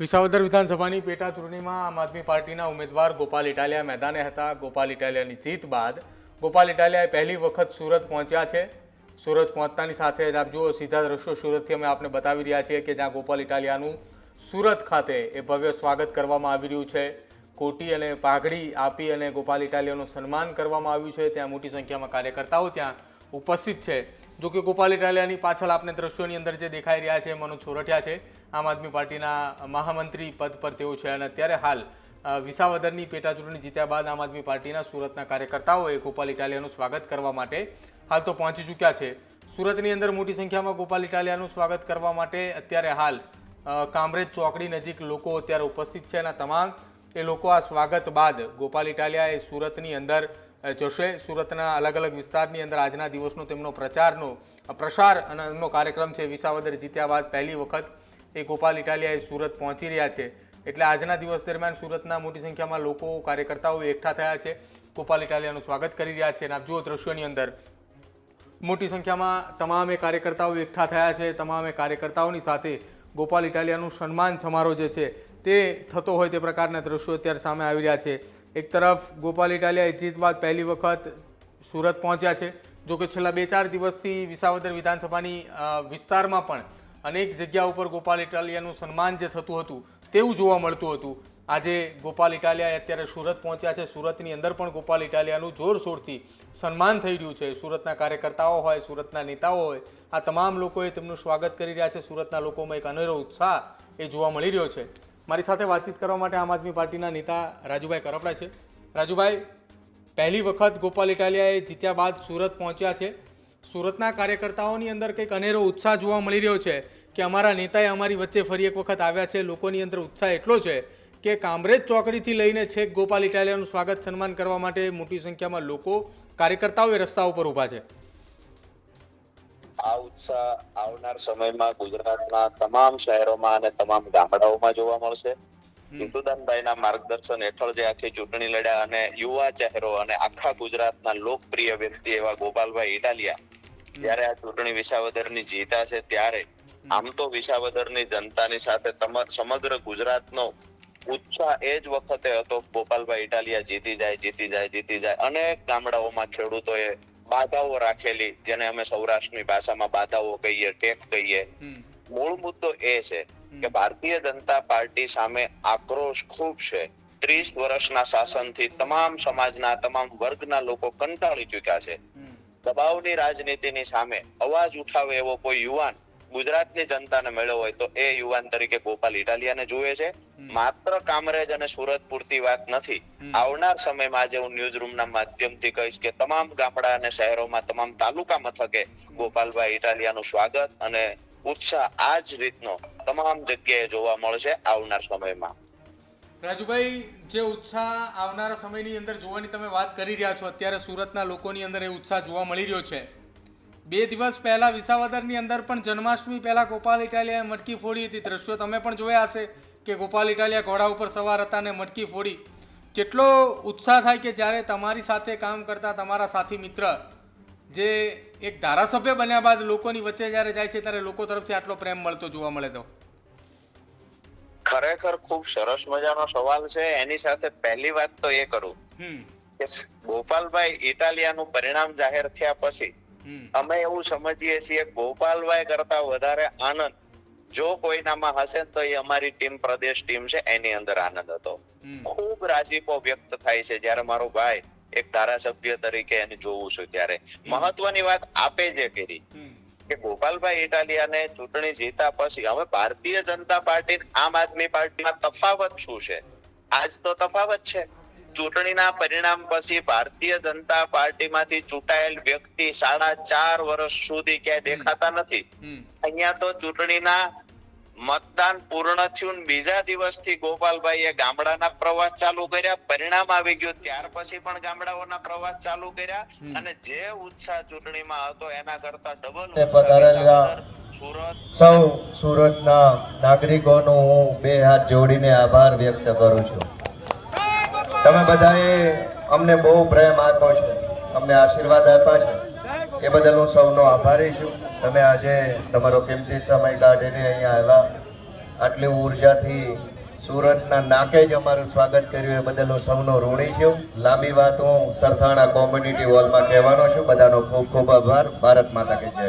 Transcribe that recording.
વિસાવદર વિધાનસભાની પેટા ચૂંટણીમાં આમ આદમી પાર્ટીના ઉમેદવાર ગોપાલ ઇટાલિયા મેદાને હતા. ગોપાલ ઇટાલિયાની જીત બાદ ગોપાલ ઇટાલિયાએ પહેલી વખત સુરત પહોંચ્યા છે. સુરત પહોંચતાની સાથે જ આપ જુઓ, સીધા દ્રશ્યો સુરતથી અમે આપને બતાવી રહ્યા છીએ કે જ્યાં ગોપાલ ઇટાલિયાનું સુરત ખાતે એ ભવ્ય સ્વાગત કરવામાં આવી રહ્યું છે. કોટી અને પાઘડી આપી અને ગોપાલ ઇટાલિયાનું સન્માન કરવામાં આવ્યું છે. ત્યાં મોટી સંખ્યામાં કાર્યકર્તાઓ ત્યાં ઉપસ્થિત છે. જો કે ગોપાલ ઇટાલિયાની પાછળ આપને દ્રશ્યોની અંદર જે દેખાઈ રહ્યા છે, મનોજ છોરઠિયા છે. આમ આદમી પાર્ટીના મહામંત્રી પદ પર તેઓ છે અને અત્યારે હાલ વિસાવદરની પેટાચૂંટણી જીત્યા બાદ આમ આદમી પાર્ટીના સુરતના કાર્યકર્તાઓએ ગોપાલ ઇટાલિયાનું સ્વાગત કરવા માટે હાલ તો પહોંચી ચૂક્યા છે. સુરતની અંદર મોટી સંખ્યામાં ગોપાલ ઇટાલિયાનું સ્વાગત કરવા માટે અત્યારે હાલ કામરેજ ચોકડી નજીક લોકો અત્યારે ઉપસ્થિત છે અને તમામ એ લોકો આ સ્વાગત બાદ ગોપાલ ઇટાલિયા એ સુરતની અંદર જશે. સુરતના અલગ અલગ વિસ્તારની અંદર આજના દિવસનો તેમનો પ્રચારનો પ્રસાર અને એમનો કાર્યક્રમ છે. વિસાવદર જીત્યા બાદ પહેલી વખત એ ગોપાલ ઇટાલિયાએ સુરત પહોંચી રહ્યા છે. એટલે આજના દિવસ દરમિયાન સુરતના મોટી સંખ્યામાં લોકો, કાર્યકર્તાઓ એકઠા થયા છે. ગોપાલ ઇટાલિયાનું સ્વાગત કરી રહ્યા છે. અને આપ જુઓ દ્રશ્યોની અંદર, મોટી સંખ્યામાં તમામે કાર્યકર્તાઓ એકઠા થયા છે. તમામે કાર્યકર્તાઓની સાથે ગોપાલ ઇટાલિયાનું સન્માન સમારોહ જે છે તે થતો હોય તે પ્રકારના દ્રશ્યો અત્યારે સામે આવી રહ્યા છે. એક તરફ ગોપાલ ઇટાલિયા જીત બાદ પહેલી વખત સુરત પહોંચ્યા છે, જો કે છેલ્લા બે ચાર દિવસથી વિસાવદર વિધાનસભાની વિસ્તારમાં પણ અનેક જગ્યા ઉપર ગોપાલ ઇટાલિયાનું સન્માન જે થતું હતું તેવું જોવા મળતું હતું. આજે ગોપાલ ઇટાલિયા અત્યારે સુરત પહોંચ્યા છે, સુરતની અંદર પણ ગોપાલ ઇટાલિયાનું જોરશોરથી સન્માન થઈ રહ્યું છે. સુરતના કાર્યકર્તાઓ હોય, સુરતના નેતાઓ હોય, આ તમામ લોકોએ તેમનું સ્વાગત કરી રહ્યા છે. સુરતના લોકોમાં એક અનેરો ઉત્સાહ એ જોવા મળી રહ્યો છે. મારી સાથે વાતચીત કરવા માટે આમ આદમી પાર્ટીના નેતા રાજુભાઈ કરપડા છે. રાજુભાઈ, પહેલી વખત ગોપાલ ઇટાલિયાએ જીત્યા બાદ સુરત પહોંચ્યા છે. સુરતના કાર્યકર્તાઓની અંદર કંઈક અનેરો ઉત્સાહ જોવા મળી રહ્યો છે કે અમારા નેતાએ અમારી વચ્ચે ફરી એક વખત આવ્યા છે. લોકોની અંદર ઉત્સાહ એટલો છે કે કામરેજ ચોકડીથી લઈને છેક ગોપાલ ઇટાલિયાનું સ્વાગત સન્માન કરવા માટે મોટી સંખ્યામાં લોકો કાર્યકર્તાઓએ રસ્તા ઉપર ઊભા છે. આ ઉત્સાહ આવનાર સમયમાં ગુજરાતના તમામ શહેરોમાં અને તમામ ગામડાઓમાં જોવા મળશે. વિષ્ણુદાનભાઈના માર્ગદર્શન હેઠળ જે આખી ચૂંટણી લડ્યા અને યુવા ચહેરો અને આખા ગુજરાતના લોકપ્રિય વ્યક્તિ એવા ગોપાલભાઈ ઇટાલિયા જયારે આ ચૂંટણી વિસાવદરની જીતા છે ત્યારે આમ તો વિસાવદરની જનતાની સાથે સમગ્ર ગુજરાતનો ઉત્સાહ એ જ વખતે હતો ગોપાલભાઈ ઇટાલિયા જીતી જાય જીતી જાય જીતી જાય. અનેક ગામડાઓમાં ખેડૂતોએ બાધાઓ રાખેલી જેને અમે સૌરાષ્ટ્રની ભાષામાં બાધાઓ કહીએ ટેક કહીએ. મૂળ મુદ્દો એ છે કે ભારતીય જનતા પાર્ટી સામે આક્રોશ ખૂબ છે. ત્રીસ વર્ષના શાસનથી તમામ સમાજના તમામ વર્ગના લોકો કંટાળી ચુક્યા છે. દબાવની રાજનીતિની સામે અવાજ ઉઠાવે એવો કોઈ યુવાન ગુજરાતની જનતાને મળ્યો હોય તો એ યુવાન તરીકે ગોપાલ ઇટાલિયાને જુએ છે. માત્ર કામરેજ અને સુરત પૂરતી વાત નથી. આવનાર સમયમાં આજે હું ન્યૂઝ રૂમના માધ્યમથી કહીશ કે તમામ ગામડા અને શહેરોમાં તમામ તાલુકા મથકે ગોપાલભાઈ ઇટાલિયાનું સ્વાગત અને ઉત્સાહ આ જ રીતનો તમામ જગ્યાએ જોવા મળશે આવનાર સમયમાં. રાજુભાઈ જે ઉત્સાહ આવનારા સમયની અંદર જોવાની તમે વાત કરી રહ્યા છો અત્યારે સુરતના લોકોની અંદર એ ઉત્સાહ જોવા મળી રહ્યો છે. બે દિવસ પહેલા વિસાવદરની અંદર પણ જન્માષ્ટમી પહેલા ગોપાલ ઇટાલિયાએ મટકી ફોડી હતી. દ્રશ્યો તમે પણ જોયા હશે. કે ગોપાલ ઇટાલિયા ઘોડા ઉપર સવાર હતા અને મટકી ફોડી. કેટલો ઉત્સાહ થાય કે જ્યારે તમારી સાથે કામ કરતા તમારા સાથી મિત્ર જે એક ધારાસભ્ય બન્યા બાદ લોકોની વચ્ચે જ્યારે જાય છે ત્યારે લોકો તરફથી આટલો પ્રેમ મળતો જોવા મળે તો? ખરેખર ખૂબ સરસ મજાનો સવાલ છે. એની સાથે પહેલી વાત તો એ કરું કે ગોપાલભાઈ ઇટાલિયાનું પરિણામ જાહેર થયા પછી અમે એવું સમજીએ છીએ ગોપાલભાઈ કરતા વધારે આનંદ જો કોઈનામાં હશે તો એ અમારી ટીમ પ્રદેશ ટીમ છે એની અંદર આનંદ હતો. ખૂબ રાજીપો વ્યક્ત થાય છે જ્યારે મારો ભાઈ એક ધારાસભ્ય તરીકે એને જોઉં છું ત્યારે. મહત્વની વાત આપે જે કરી. કે ગોપાલભાઈ ઇટાલિયાને ચૂંટણી જીતા પછી હવે ભારતીય જનતા પાર્ટી આમ આદમી પાર્ટીમાં તફાવત શું છે? આજ તો તફાવત છે. ચૂંટણીના પરિણામ પછી ભારતીય જનતા પાર્ટીમાંથી ચૂંટાયેલ વ્યક્તિ સાડા ચાર વર્ષ સુધી ક્યાંય દેખાતા નથી. અહીંયા તો ચૂંટણીના મતદાન પૂર્ણ થયું બીજા દિવસથી ગોપાલભાઈએ ગામડાના પ્રવાસ ચાલુ કર્યા. પરિણામ આવી ગયું ત્યાર પછી પણ ગામડાઓના પ્રવાસ ચાલુ કર્યા. અને જે ઉત્સાહ ચૂંટણીમાં હતો એના કરતા ડબલ સુરત સૌ સુરતના નાગરિકોનો હું બે હાથ જોડીને આભાર વ્યક્ત કરું છું. તમે બધાએ અમને બહુ પ્રેમ આપ્યો છે. અમને આશીર્વાદ આપ્યા છે. એ બદલ હું સૌનો આભારી છું. તમે આજે તમારો કિંમતી સમય કાઢીને અહીંયા આવ્યા. આટલી ઉર્જાથી સુરતના નાકે જ અમારું સ્વાગત કર્યું. એ બદલ હું સૌનો ઋણી છું. લાંબી વાત હું સરથાણા કોમ્યુનિટી હોલમાં કહેવાનો છું. બધાનો ખૂબ ખૂબ આભાર. ભારત માતા કે જય.